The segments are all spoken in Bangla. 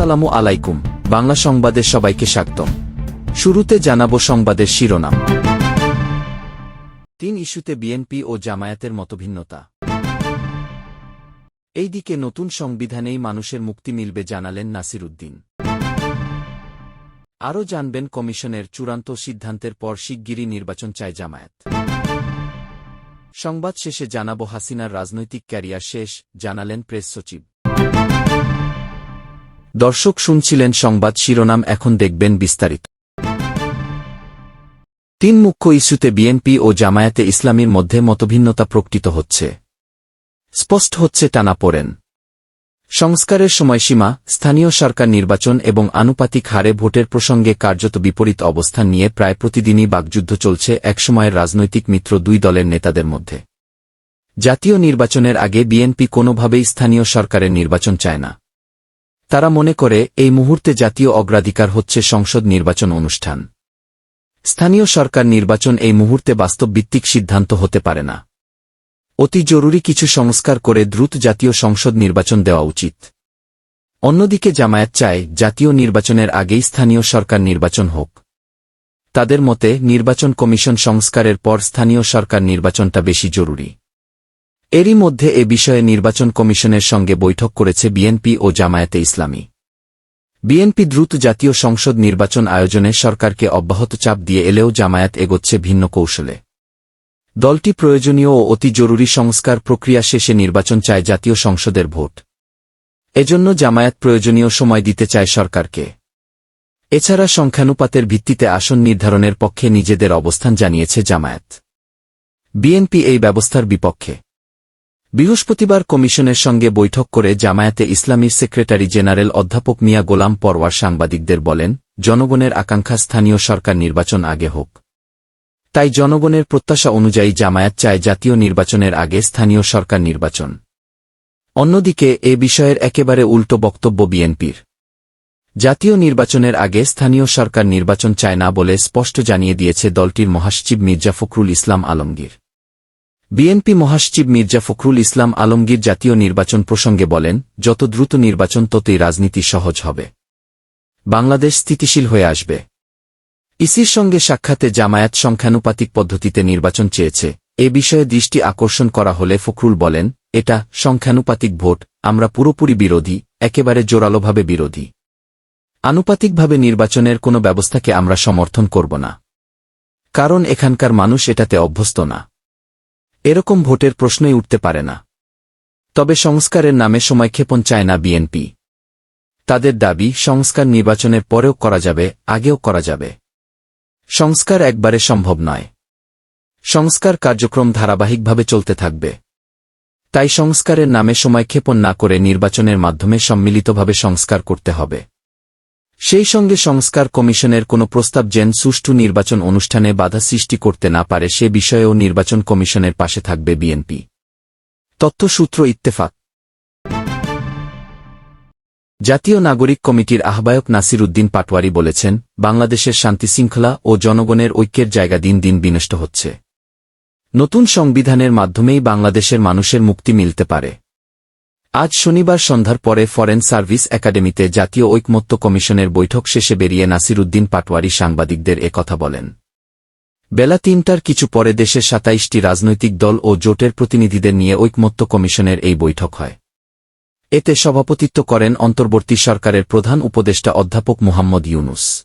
আসসালামু আলাইকুম, বাংলা সংবাদে সবাইকে স্বাগতম। শুরুতে জানাব সংবাদের শিরোনাম। তিন ইস্যুতে বিএনপি ও জামায়াতের মতভিন্নতা। এইদিকে নতুন সংবিধানেই মানুষের মুক্তি মিলবে জানালেন নাসির উদ্দিন আরও জানবেন কমিশনের চূড়ান্ত সিদ্ধান্তের পর শিগগিরই নির্বাচন চায় জামায়াত। সংবাদ শেষে জানাব হাসিনার রাজনৈতিক ক্যারিয়ার শেষ, জানালেন প্রেস সচিব। দর্শক শুনছিলেন সংবাদ শিরোনাম, এখন দেখবেন বিস্তারিত। তিন মুখ্য ইস্যুতে বিএনপি ও জামায়াতে ইসলামীর মধ্যে মতভিন্নতা প্রকটিত হচ্ছে। স্পষ্ট হচ্ছে টানাপোড়েন সংস্কারের সময়সীমা, স্থানীয় সরকার নির্বাচন এবং আনুপাতিক হারে ভোটের প্রসঙ্গে কার্যত বিপরীত অবস্থান নিয়ে প্রায় প্রতিদিনই বাকযুদ্ধ চলছে একসময়ের রাজনৈতিক মিত্র দুই দলের নেতাদের মধ্যে। জাতীয় নির্বাচনের আগে বিএনপি কোনোভাবেই স্থানীয় সরকারের নির্বাচন চায় না। তারা মনে করে, এই মুহূর্তে জাতীয় অগ্রাধিকার হচ্ছে সংসদ নির্বাচন অনুষ্ঠান। স্থানীয় সরকার নির্বাচন এই মুহূর্তে বাস্তবভিত্তিক সিদ্ধান্ত হতে পারে না। অতি জরুরি কিছু সংস্কার করে দ্রুত জাতীয় সংসদ নির্বাচন দেওয়া উচিত। অন্যদিকে জামায়াত চায়, জাতীয় নির্বাচনের আগেই স্থানীয় সরকার নির্বাচন হোক। তাদের মতে, নির্বাচন কমিশন সংস্কারের পর স্থানীয় সরকার নির্বাচনটা বেশি জরুরি। এরই মধ্যে এ বিষয়ে নির্বাচন কমিশনের সঙ্গে বৈঠক করেছে বিএনপি ও জামায়াতে ইসলামী। বিএনপি দ্রুত জাতীয় সংসদ নির্বাচন আয়োজনে সরকারকে অব্যাহত চাপ দিয়ে এলেও জামায়াত এগোচ্ছে ভিন্ন কৌশলে। দলটি প্রয়োজনীয় ও অতি জরুরি সংস্কার প্রক্রিয়া শেষে নির্বাচন চায় জাতীয় সংসদের ভোট। এজন্য জামায়াত প্রয়োজনীয় সময় দিতে চায় সরকারকে। এছাড়া সংখ্যানুপাতের ভিত্তিতে আসন নির্ধারণের পক্ষে নিজেদের অবস্থান জানিয়েছে জামায়াত। বিএনপি এই ব্যবস্থার বিপক্ষে। বৃহস্পতিবার কমিশনের সঙ্গে বৈঠক করে জামায়াতে ইসলামীর সেক্রেটারি জেনারেল অধ্যাপক মিয়া গোলাম পরওয়ার সাংবাদিকদের বলেন, জনগণের আকাঙ্ক্ষা স্থানীয় সরকার নির্বাচন আগে হোক। তাই জনগণের প্রত্যাশা অনুযায়ী জামায়াত চায় জাতীয় নির্বাচনের আগে স্থানীয় সরকার নির্বাচন। অন্যদিকে, এ বিষয়ের একেবারে উল্টো বক্তব্য বিএনপির। জাতীয় নির্বাচনের আগে স্থানীয় সরকার নির্বাচন চায় না বলে স্পষ্ট জানিয়ে দিয়েছে দলটির মহাসচিব মির্জা ফখরুল ইসলাম আলমগীর। বিএনপি মহাসচিব মির্জা ফখরুল ইসলাম আলমগীর জাতীয় নির্বাচন প্রসঙ্গে বলেন, যত দ্রুত নির্বাচন ততই রাজনীতি সহজ হবে। বাংলাদেশ স্থিতিশীল হয়ে আসবে। ইসির সঙ্গে সাক্ষাতে জামায়াত সংখ্যানুপাতিক পদ্ধতিতে নির্বাচন চেয়েছে। এ বিষয়ে দৃষ্টি আকর্ষণ করা হলে ফখরুল বলেন, এটা সংখ্যানুপাতিক ভোট, আমরা পুরোপুরি বিরোধী, একেবারে জোরালোভাবে বিরোধী। আনুপাতিকভাবে নির্বাচনের কোনো ব্যবস্থাকে আমরা সমর্থন করব না। কারণ এখানকার মানুষ এটাতে অভ্যস্ত না। এরকম ভোটের প্রশ্নই উঠতে পারে না। তবে সংস্কারের নামে সময়ক্ষেপণ চায় না বিএনপি। তাদের দাবি, সংস্কার নির্বাচনের পরেও করা যাবে, আগেও করা যাবে। সংস্কার একবারে সম্ভব নয়। সংস্কার কার্যক্রম ধারাবাহিকভাবে চলতে থাকবে। তাই সংস্কারের নামে সময়ক্ষেপণ না করে নির্বাচনের মাধ্যমে সম্মিলিতভাবে সংস্কার করতে হবে। সেই সঙ্গে সংস্কার কমিশনের কোনো প্রস্তাব যেন সুষ্ঠু নির্বাচন অনুষ্ঠানে বাধা সৃষ্টি করতে না পারে সে বিষয়েও নির্বাচন কমিশনের পাশে থাকবে বিএনপি। তথ্যসূত্র ইত্তেফাক। জাতীয় নাগরিক কমিটির আহ্বায়ক নাসির উদ্দিন পাটওয়ারি বলেছেন, বাংলাদেশের শান্তিশৃঙ্খলা ও জনগণের ঐক্যের জায়গা দিন দিন বিনষ্ট হচ্ছে। নতুন সংবিধানের মাধ্যমেই বাংলাদেশের মানুষের মুক্তি মিলতে পারে। আজ শনিবার সন্ধ্যার পরে ফরেন সার্ভিস একাডেমিতে জাতীয় ঐকমত্য কমিশনের বৈঠক শেষে বেরিয়ে নাসির উদ্দিন পাটওয়ারি সাংবাদিকদের কথা বলেন। বেলা তিনটার কিছু পরে দেশের সাতাইশটি রাজনৈতিক দল ও জোটের প্রতিনিধিদের নিয়ে ঐকমত্য কমিশনের এই বৈঠক হয়। এতে সভাপতিত্ব করেন অন্তর্বর্তী সরকারের প্রধান উপদেষ্টা অধ্যাপক মুহাম্মদ ইউনুস।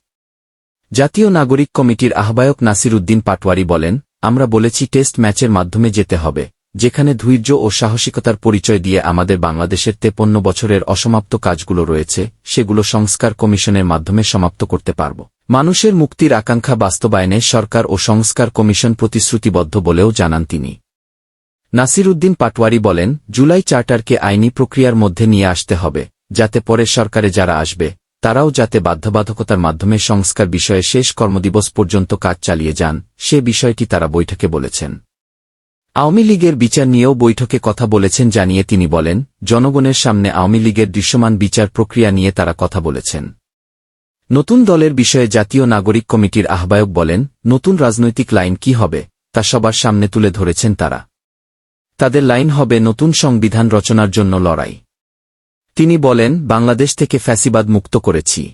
জাতীয় নাগরিক কমিটির আহ্বায়ক নাসির উদ্দিন পাটওয়ারি বলেন, আমরা বলেছি টেস্ট ম্যাচের মাধ্যমে যেতে হবে। যেখানে ধৈর্য ও সাহসিকতার পরিচয় দিয়ে আমাদের বাংলাদেশের তেপন্ন বছরের অসমাপ্ত কাজগুলো রয়েছে, সেগুলো সংস্কার কমিশনের মাধ্যমে সমাপ্ত করতে পারব। মানুষের মুক্তির আকাঙ্ক্ষা বাস্তবায়নে সরকার ও সংস্কার কমিশন প্রতিশ্রুতিবদ্ধ বলেও জানান তিনি। নাসির উদ্দিন পাটওয়ারি বলেন, জুলাই চার্টারকে আইনি প্রক্রিয়ার মধ্যে নিয়ে আসতে হবে, যাতে পরে সরকারে যারা আসবে, তারাও যাতে বাধ্যবাধকতার মাধ্যমে সংস্কার বিষয়ে শেষ কর্মদিবস পর্যন্ত কাজ চালিয়ে যান, সে বিষয়টি তারা বৈঠকে বলেছেন। আওয়ামী লীগের বিচার নিয়েও বৈঠকে কথা বলেছেন জানিয়ে তিনি বলেন, জনগণের সামনে আওয়ামী লীগের দৃশ্যমান বিচার প্রক্রিয়া নিয়ে তারা কথা বলেছেন। নতুন দলের বিষয়ে জাতীয় নাগরিক কমিটির আহ্বায়ক বলেন, নতুন রাজনৈতিক লাইন কি হবে, তা সবার সামনে তুলে ধরেছেন তারা। তাদের লাইন হবে নতুন সংবিধান রচনার জন্য লড়াই। তিনি বলেন, বাংলাদেশ থেকে ফ্যাসিবাদ মুক্ত করেছি।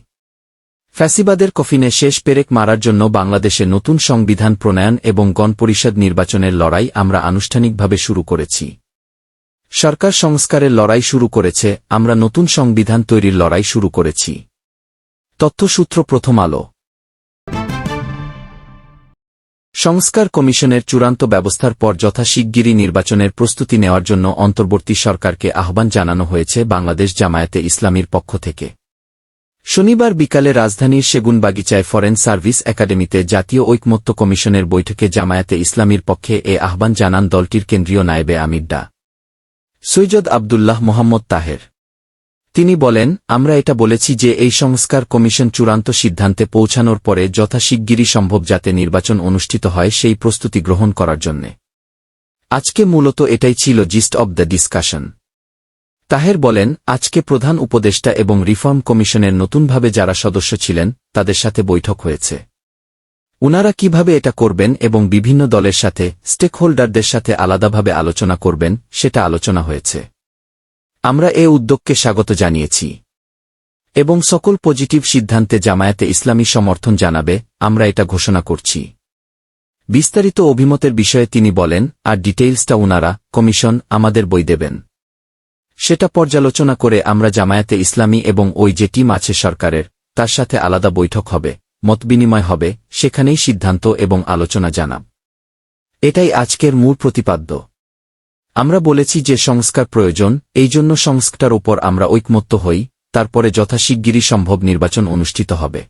ফ্যাসিবাদের কফিনে শেষ পেরেক মারার জন্য বাংলাদেশে নতুন সংবিধান প্রণয়ন এবং গণপরিষদ নির্বাচনের লড়াই আমরা আনুষ্ঠানিকভাবে শুরু করেছি। সরকার সংস্কারের লড়াই শুরু করেছে, আমরা নতুন সংবিধান তৈরির লড়াই শুরু করেছি। তথ্যসূত্র প্রথম আলো। সংস্কার কমিশনের চূড়ান্ত ব্যবস্থার পর যথাশিগগিরই নির্বাচনের প্রস্তুতি নেওয়ার জন্য অন্তর্বর্তী সরকারকে আহ্বান জানানো হয়েছে বাংলাদেশ জামায়াতে ইসলামীর পক্ষ থেকে। শনিবার বিকালে রাজধানীর সেগুনবাগিচায় ফরেন সার্ভিস একাডেমিতে জাতীয় ঐকমত্য কমিশনের বৈঠকে জামায়াতে ইসলামীর পক্ষে এ আহ্বান জানান দলটির কেন্দ্রীয় নায়েবে আমির ডা। সৈয়দ আবদুল্লাহ মোহাম্মদ তাহের। তিনি বলেন, আমরা এটা বলেছি যে এই সংস্কার কমিশন চূড়ান্ত সিদ্ধান্তে পৌঁছানোর পরে যথাশিগগিরই সম্ভব যাতে নির্বাচন অনুষ্ঠিত হয় সেই প্রস্তুতি গ্রহণ করার জন্যে। আজকে মূলত এটাই ছিল gist of the discussion Taher বলেন, আজকে প্রধান উপদেষ্টা এবং রিফর্ম কমিশনের নতুনভাবে যারা সদস্য ছিলেন, তাদের সাথে বৈঠক হয়েছে। উনারা কীভাবে এটা করবেন এবং বিভিন্ন দলের সাথে, স্টেকহোল্ডারদের সাথে আলাদাভাবে আলোচনা করবেন, সেটা আলোচনা হয়েছে। আমরা এ উদ্যোগকে স্বাগত জানিয়েছি। এবং সকল পজিটিভ সিদ্ধান্তে জামায়াতে ইসলামী সমর্থন জানাবে, আমরা এটা ঘোষণা করছি। বিস্তারিত অভিমতের বিষয়ে তিনি বলেন, আর ডিটেইলসটা উনারা, কমিশন আমাদের বই দেবেন। সেটা পর্যালোচনা করে আমরা জামায়াতে ইসলামী এবং ওই যে টিম আছে সরকারের, তার সাথে আলাদা বৈঠক হবে মতবিনিময় হবে, সেখানেই সিদ্ধান্ত এবং আলোচনা জানাব। এটাই আজকের মূল প্রতিপাদ্য। আমরা বলেছি যে সংস্কার প্রয়োজন, এই জন্য সংস্কার ওপর আমরা ঐকমত্য হই, তারপরে যথাশিগগিরই সম্ভব নির্বাচন অনুষ্ঠিত হবে।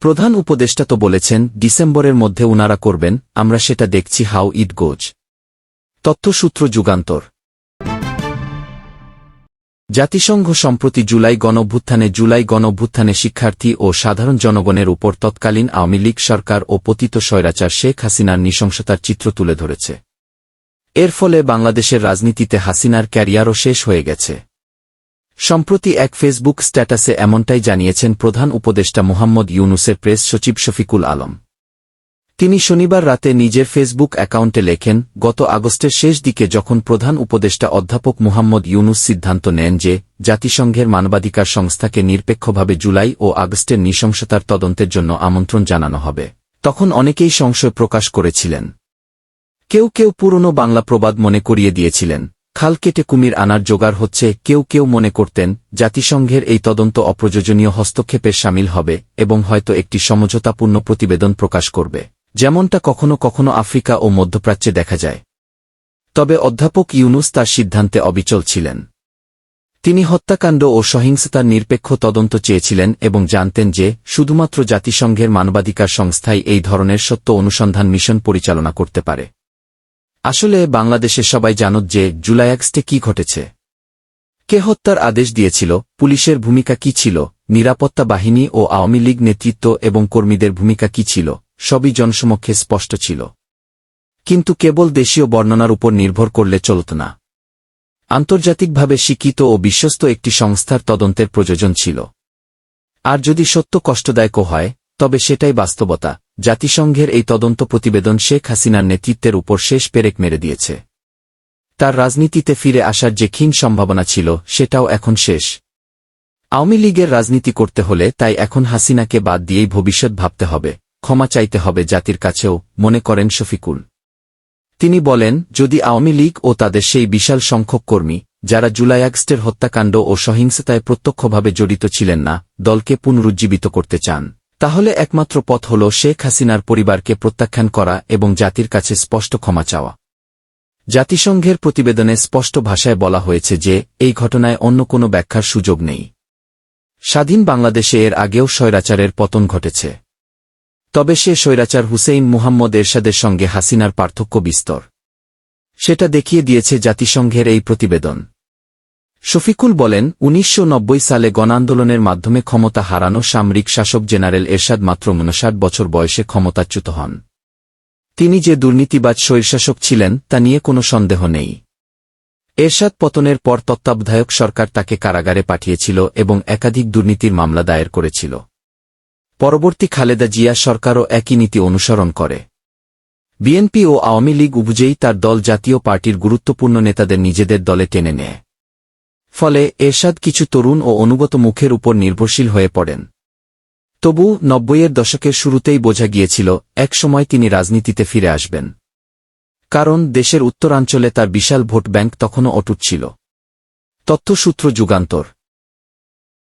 প্রধান উপদেষ্টা তো বলেছেন, ডিসেম্বরের মধ্যে উনারা করবেন, আমরা সেটা দেখছি হাউ ইট গোজ। তথ্যসূত্র যুগান্তর। জাতিসংঘ সম্প্রতি জুলাই গণভ্যুত্থানে জুলাই গণভ্যুত্থানে শিক্ষার্থী ও সাধারণ জনগণের উপর তৎকালীন আওয়ামী লীগ সরকার ও পতিত স্বৈরাচার শেখ হাসিনার নৃশংসতার চিত্র তুলে ধরেছে। এর ফলে বাংলাদেশের রাজনীতিতে হাসিনার ক্যারিয়ারও শেষ হয়ে গেছে। সম্প্রতি এক ফেসবুক স্ট্যাটাসে এমনটাই জানিয়েছেন প্রধান উপদেষ্টা মোহাম্মদ ইউনুসের প্রেস সচিব শফিকুল আলম। তিনি শনিবার রাতে নিজের ফেসবুক অ্যাকাউন্টে লেখেন, গত আগস্টের শেষ দিকে যখন প্রধান উপদেষ্টা অধ্যাপক মুহাম্মদ ইউনুস সিদ্ধান্ত নেন যে জাতিসংঘের মানবাধিকার সংস্থাকে নিরপেক্ষভাবে জুলাই ও আগস্টের নৃশংসতার তদন্তের জন্য আমন্ত্রণ জানানো হবে, তখন অনেকেই সংশয় প্রকাশ করেছিলেন। কেউ কেউ পুরনো বাংলা প্রবাদ মনে করিয়ে দিয়েছিলেন, খাল কেটে কুমির আনার জোগাড় হচ্ছে, কেউ কেউ মনে করতেন, জাতিসংঘের এই তদন্ত অপ্রয়োজনীয় হস্তক্ষেপের সামিল হবে এবং হয়তো একটি সমঝোতাপূর্ণ প্রতিবেদন প্রকাশ করবে। যেমনটা কখনো কখনো আফ্রিকা ও মধ্যপ্রাচ্যে দেখা যায়। তবে অধ্যাপক ইউনুস তার সিদ্ধান্তে অবিচল ছিলেন। তিনি হত্যাকাণ্ড ও সহিংসতার নিরপেক্ষ তদন্ত চেয়েছিলেন এবং জানতেন যে শুধুমাত্র জাতিসংঘের মানবাধিকার সংস্থাই এই ধরনের সত্য অনুসন্ধান মিশন পরিচালনা করতে পারে। আসলে বাংলাদেশে সবাই জানত যে জুলাই আগস্টে কি ঘটেছে। কে হত্যার আদেশ দিয়েছিল, পুলিশের ভূমিকা কি ছিল, নিরাপত্তা বাহিনী ও আওয়ামী লীগ নেতৃত্ব এবং কর্মীদের ভূমিকা কি ছিল সবই জনসমক্ষে স্পষ্ট ছিল। কিন্তু কেবল দেশীয় বর্ণনার উপর নির্ভর করলে চলত না। আন্তর্জাতিকভাবে স্বীকৃত ও বিশ্বস্ত একটি সংস্থার তদন্তের প্রয়োজন ছিল। আর যদি সত্য কষ্টদায়কও হয়, তবে সেটাই বাস্তবতা। জাতিসংঘের এই তদন্ত প্রতিবেদন শেখ হাসিনার নেতৃত্বের উপর শেষ পেরেক মেরে দিয়েছে। তার রাজনীতিতে ফিরে আসার যে ক্ষীণ সম্ভাবনা ছিল, সেটাও এখন শেষ। আওয়ামী লীগের রাজনীতি করতে হলে তাই এখন হাসিনাকে বাদ দিয়েই ভবিষ্যৎ ভাবতে হবে। ক্ষমা চাইতে হবে জাতির কাছেও, মনে করেন শফিকুল। তিনি বলেন, যদি আওয়ামী লীগ ও তাদের সেই বিশাল সংখ্যক কর্মী, যারা জুলাই আগস্টের হত্যাকাণ্ড ও সহিংসতায় প্রত্যক্ষভাবে জড়িত ছিলেন না, দলকে পুনরুজ্জীবিত করতে চান। তাহলে একমাত্র পথ হল শেখ হাসিনার পরিবারকে প্রত্যাখ্যান করা এবং জাতির কাছে স্পষ্ট ক্ষমা চাওয়া। জাতিসংঘের প্রতিবেদনে স্পষ্ট ভাষায় বলা হয়েছে যে, এই ঘটনায় অন্য কোনো ব্যাখ্যার সুযোগ নেই। স্বাধীন বাংলাদেশে এর আগেও স্বৈরাচারের পতন ঘটেছে। তবে সে স্বৈরাচার হুসেইন মুহাম্মদ এরশাদের সঙ্গে হাসিনার পার্থক্য বিস্তর। সেটা দেখিয়ে দিয়েছে জাতিসংঘের এই প্রতিবেদন। শফিকুল বলেন, উনিশশো নব্বই সালে গণান্দোলনের মাধ্যমে ক্ষমতা হারানো সামরিক শাসক জেনারেল এরশাদ মাত্র উনষাট বছর বয়সে ক্ষমতাচ্যুত হন। তিনি যে দুর্নীতিবাজ স্বৈরশাসক ছিলেন, তা নিয়ে কোনো সন্দেহ নেই। এরশাদ পতনের পর তত্ত্বাবধায়ক সরকার তাকে কারাগারে পাঠিয়েছিল এবং একাধিক দুর্নীতির মামলা দায়ের করেছিল। পরবর্তী খালেদা জিয়া সরকারও একই নীতি অনুসরণ করে। বিএনপি ও আওয়ামী লীগ উভুজেই তার দল জাতীয় পার্টির গুরুত্বপূর্ণ নেতাদের নিজেদের দলে টেনে নেয়। ফলে এরশাদ কিছু তরুণ ও অনুগত মুখের উপর নির্ভরশীল হয়ে পড়েন। তবু নব্বইয়ের দশকের শুরুতেই বোঝা গিয়েছিল এক সময় তিনি রাজনীতিতে ফিরে আসবেন। কারণ দেশের উত্তরাঞ্চলে তার বিশাল ভোট ব্যাংক তখনও অটুট ছিল। তথ্যসূত্র যুগান্তর